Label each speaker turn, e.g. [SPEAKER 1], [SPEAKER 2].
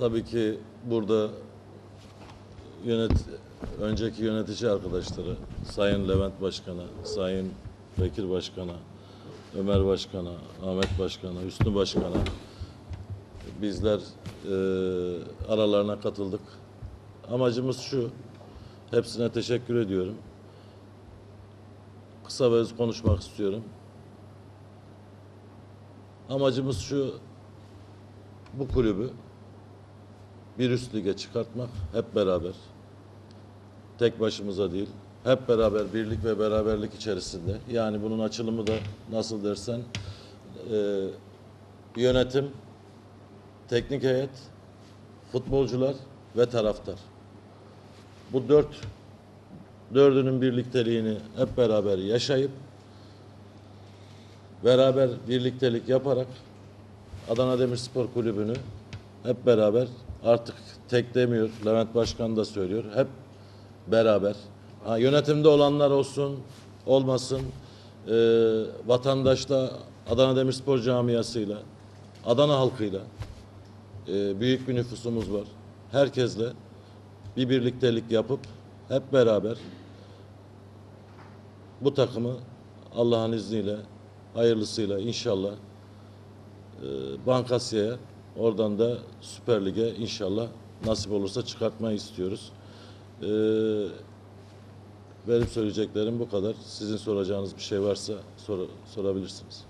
[SPEAKER 1] Tabii ki burada yönet önceki yönetici arkadaşları, Sayın Levent Başkan'a, Sayın Bekir Başkan'a, Ömer Başkan'a, Ahmet Başkan'a, Hüsnü Başkan'a bizler e, aralarına katıldık. Amacımız şu, hepsine teşekkür ediyorum. Kısa ve öz konuşmak istiyorum. Amacımız şu, bu kulübü bir üst lige çıkartmak hep beraber. Tek başımıza değil, hep beraber birlik ve beraberlik içerisinde. Yani bunun açılımı da nasıl dersen e, yönetim, teknik heyet, futbolcular ve taraftar. Bu dört dördünün birlikteliğini hep beraber yaşayıp beraber birliktelik yaparak Adana Demirspor Kulübü'nü hep beraber artık tek demiyor. Levent Başkan da söylüyor. Hep beraber. Ha, yönetimde olanlar olsun, olmasın. Ee, vatandaşla Adana Demirspor camiasıyla, Adana halkıyla e, büyük bir nüfusumuz var. Herkesle bir birliktelik yapıp hep beraber bu takımı Allah'ın izniyle hayırlısıyla inşallah e, Bankasya'ya oradan da Süper Lig'e inşallah nasip olursa çıkartmayı istiyoruz. E, benim söyleyeceklerim bu kadar. Sizin soracağınız bir şey varsa sor- sorabilirsiniz.